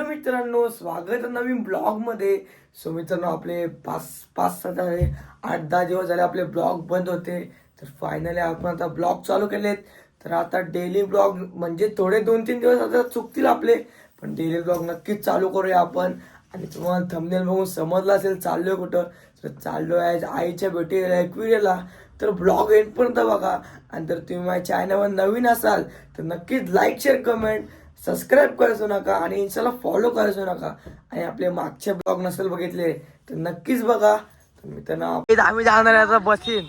Hello मित्रांनो स्वागत आहे नवीन ब्लॉगमध्ये. सो मित्रांनो आपले पाच पाच सात झाले आठ दहा दिवस झाले आपले ब्लॉग बंद होते. तर फायनली आपण आता ब्लॉग चालू केलेत. तर आता डेली ब्लॉग म्हणजे थोडे दोन तीन दिवस आता चुकतील आपले पण डेली ब्लॉग नक्कीच चालू करूया आपण. आणि तुम्हाला थंबनेल बघून समजलं असेल चाललोय कुठं तर चाललोय आहे आईच्या भेटीला एकविरेला तर ब्लॉग एंडपर्यंत बघा. आणि जर तुम्ही माझ्या चॅनलवर नवीन असाल तर नक्कीच लाईक शेअर कमेंट सबस्क्राईब करायचो नका आणि इन्स्टाला फॉलो करायचो नका. आणि आपले मागचे ब्लॉग नसेल बघितले तर नक्कीच बघा. तर मित्रांनो आम्ही जाणार आहे आता बसीन.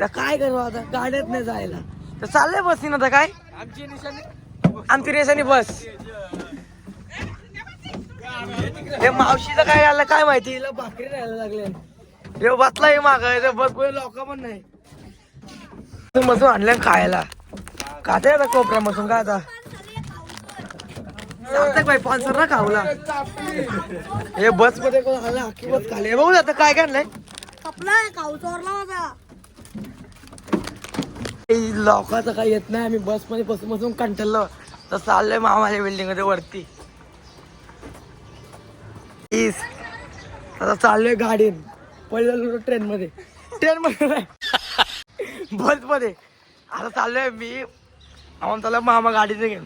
तर काय करू आता? गाड्यात नाही जायला. तर चाललंय बसीन आता काय? आमची निशाणी. आमची बस. हे मावशीचं काय झालं काय माहिती? हिला भाकरी राहायला लागले. हे बसला हे माग बस कोणी लोक पण नाही. मसून आणलं खायला. खाते आता कोपऱ्यामधून काय आता? पानसर ना खावला हे बसमध्ये कोण बस बघू आता काय काय कपला काऊ चोरला माझा. लोकांचं काही येत नाही. आम्ही बसमध्ये बसून बसून कंटललो तर चाललोय मामाच्या बिल्डिंगमध्ये वरती. इस. आता चाललोय गाडीन. पहिलं ट्रेन मध्ये. ट्रेन मध्ये बसमध्ये. आता चाललोय मी. आम्हाला चाललं मामा गाडीने घेऊन.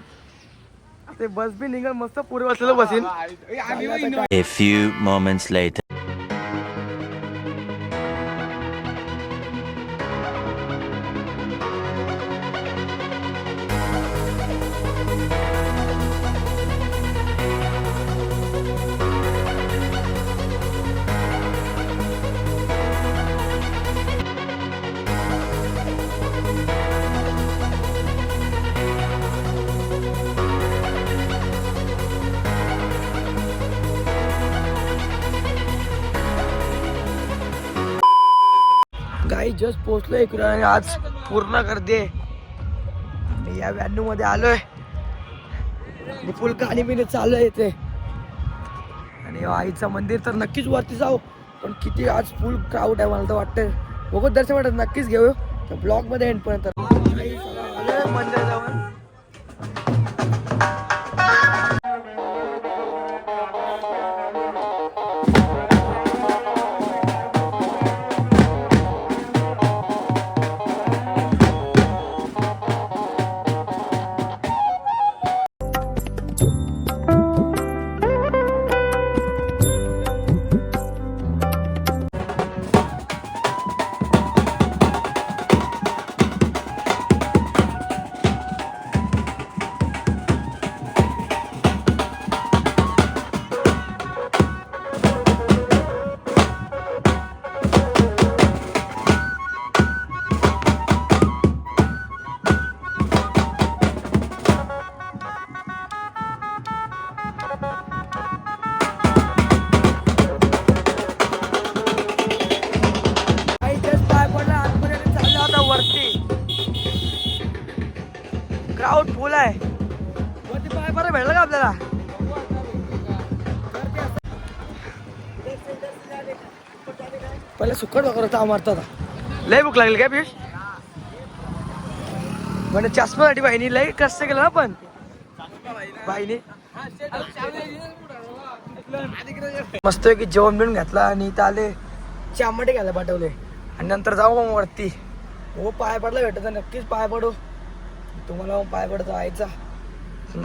ते बस बी निघल मस्त पुढे बसलेलं बसीन A few moments later. Just पोहोचलोय इकडे आणि आज पूर्ण करते मी आणि या व्हॅन्यू मध्ये आलोय. आणि फुल गाणी बिणी चालू आहे इथे. आणि आईचं मंदिर तर नक्कीच वरती जाऊ पण किती आज फुल क्राऊड आहे मला तर वाटतं बघू दर्शन वाटत नक्कीच घेऊ. तर ब्लॉगमध्ये सुकट वगैरे होता मारता होता लय भूक लागली काय पियुष म्हणजे चष्मासाठी बाईनी लय कष्ट केलं ना पण बाईने मस्त की जेवण बिवून घेतला आणि इथं आले चामटे घ्यायला पाठवले आणि नंतर जाऊ मग वरती हो पाय पडला भेटत नक्कीच पाय पडू तुम्हाला पाय पडतो आईचा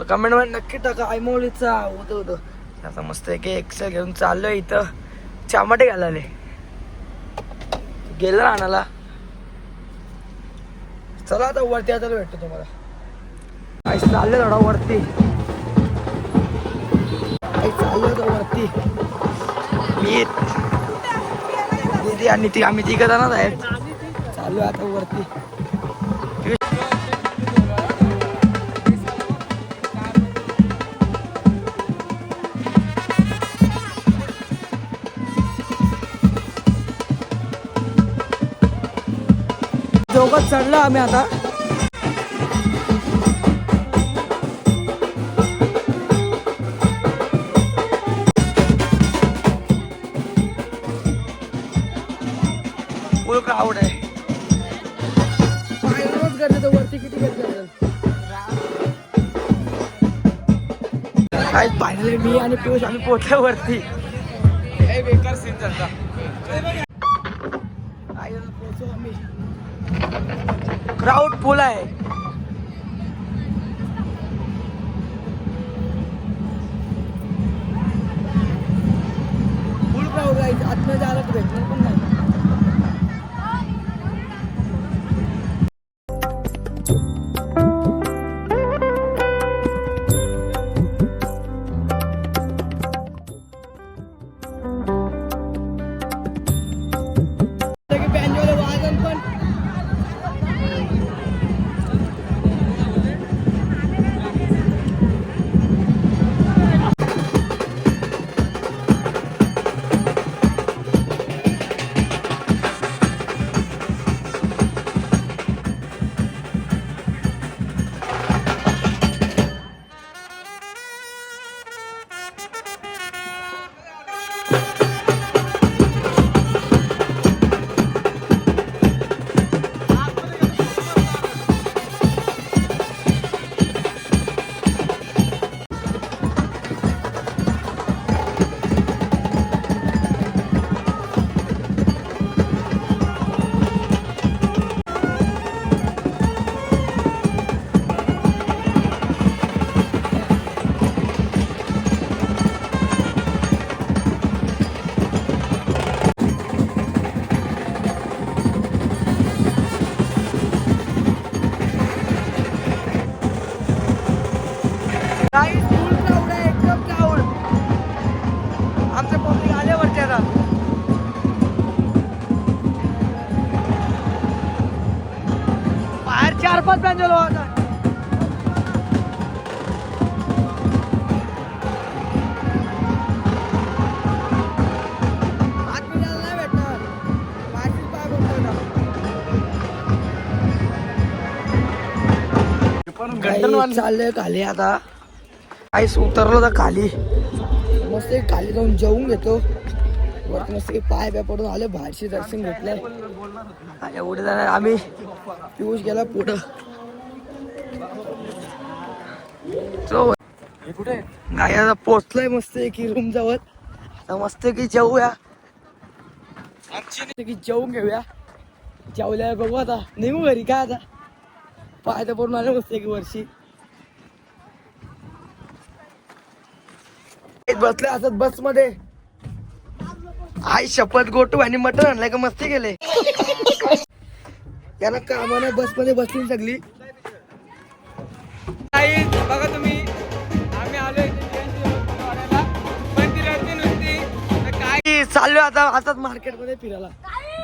कमेंटमध्ये नक्की टाका आई मौलीचा होतं होतं आता मस्त एक एक्सेल घेऊन चाललोय इथं चामटे घ्यायला आले गेलं राहण्याला चला आता वरती आता भेटतो तुम्हाला. आई चालले थोडा वरती. आई चाललो तर वरती. मी दीदी आणि ती आम्ही तिघ जाणार आहेत. चालू आहे आता वरती. चढलो आम्ही आता. फुल क्राऊड आहे. वरती किती काय फायनली मी आणि पियुष आम्ही पोहोचल्या वरती. क्राऊड फुल आहे. फुल क्राऊड आहे. आतमध्ये जायला भेटणार पण काही फुल क्राऊड आहे एकदम क्राऊड आमचे पब्लिक आले वरती आता बाहेर चार पाच बँजोल वाजतात आतमध्ये नाही भेटणार. चाललंय खाली आता. आईस उतरलो तर खाली. मस्त खाली जाऊन जेवून घेतो. वरती मस्त पाय पाय पडून आले बाहेरशी दर्शन घेतलंय आणि एवढे जण आम्ही पियुष गेला पुढं. तो कुठे? गाय पोचलोय मस्त की रूम जवळ. आता मस्त की जेवूया. की जेवून घेऊया. जेवल्या बघू आता. निघू घरी काय आता? पाय तर पडून आले मस्त की वर्षी. बसले असत बसमध्ये आई शपथ गोटू आणि मटण आणलाय का मस्ती गेले यांना कामाने बसमध्ये बसली सगळी बघा तुम्ही. आम्ही आलोय काय? आता आताच मार्केटमध्ये फिरायला.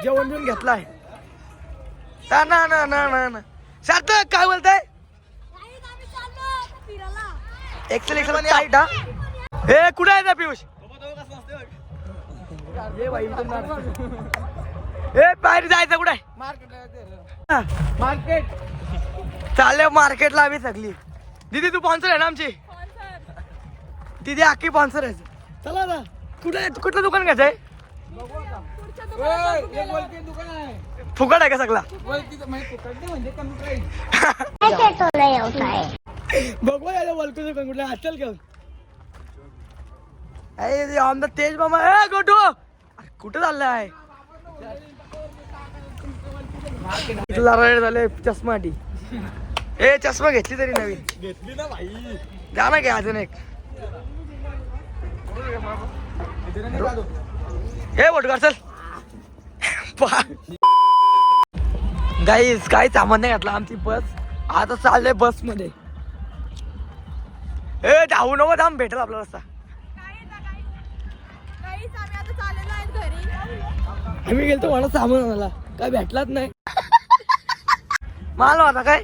जेवण जेवण घेतलाय. ना ना ना ना ना ना. सार्थक काय बोलताय? एक्सेल एक्सेल टाईट हा. हे कुठे आहे पियुष. ए बाहेर जायचं कुठे मार्केट. चालले मार्केटला आम्ही सगळी दीदी तू स्पॉन्सर आहे ना आमची? दीदी अख्खी स्पॉन्सर आहे. चला ना. कुठे कुठलं दुकान घ्यायचं आहे? एक वलकी दुकान आहे फुकट आहे का सगळा? बघू याला वलकून दुकान कुठलं असेल घेऊन. अरे ऑन द तेज मामा ए गोटू अरे, कुठं चाललाय इथला रेड झाले चष्मा टी ए चष्मा घेतली तरी नवीन घेतली ना भाई जा ना घ्या अजून एक हे बोट कर चल गाईस काही सामान नाही घातलं आमची बस आता चाललंय बसमध्ये ए धावू नको थांब भेटेल आपला रस्ता आम्ही गेलतो मला सामान आणायला. काय भेटलाच नाही. माल होता काय?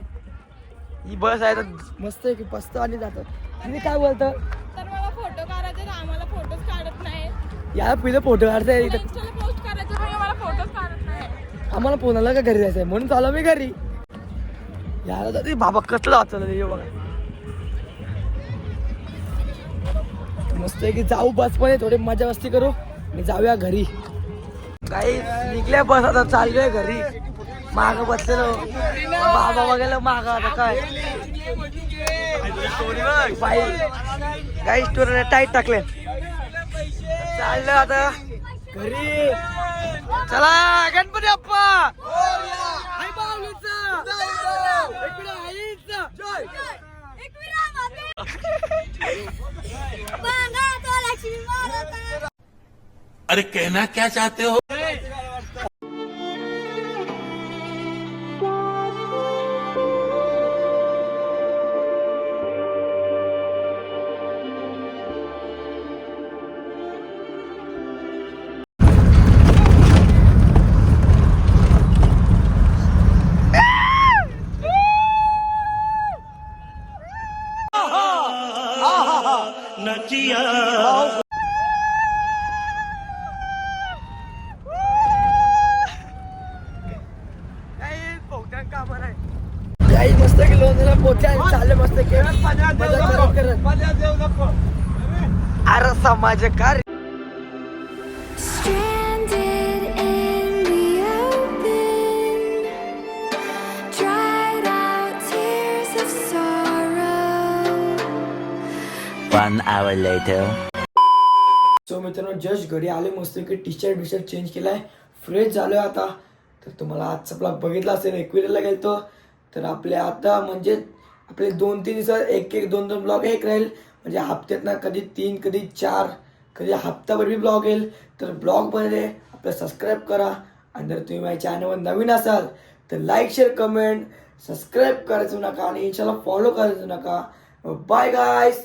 ही बस आहे तर मस्त आहे की पस्त आणि जातात. तुम्ही काय बोलता? तर मला फोटो काढायचे आम्हाला फोटोच काढत नाही. या पिलं फोटो काढता. इथं इंस्टाला पोस्ट करायचे पण मला फोटोच काढत नाही. आम्हाला पुण्याला का घरी जायचंय? म्हणून चालू मी घरी. याला तर बाबा कसलं वाचलं हे बघा. मस्त आहे की जाऊ बसमध्ये थोडी मजा मस्ती करू. आणि जाऊया घरी. काही निघल्या बस आता चाललोय घरी. माग बसलेलो. बाबा बघायला माग आता काय. बाई काही स्टोरी टाईट टाकले. चाललं आता. घरी. चला गणपती अप्पा. अरे कहना क्या चाहते हो? In the open, dried out tears of sorrow. One hour later. So मित्रांनो जस्ट घरी आले मस्त की T shirt B shirt change केलाय. फ्रेश झालोय आता. तर तुम्हाला आजचा ब्लॉग बघितला असेल एकविरीला गेलतो. तर आपले आता म्हणजे आपले दोन तीन दिवसात एक एक दोन दोन ब्लॉग एक राहील. म्हणजे हप्त्यात ना कधी तीन कधी चार कधी हप्ताभर बी ब्लॉग येईल. तर ब्लॉग बनले आपलं सबस्क्राईब करा. आणि जर तुम्ही माझ्या चॅनलवर नवीन असाल तर लाईक शेअर कमेंट सबस्क्राईब करायचं नका आणि इन्शाला फॉलो करायचं नका. Bye guys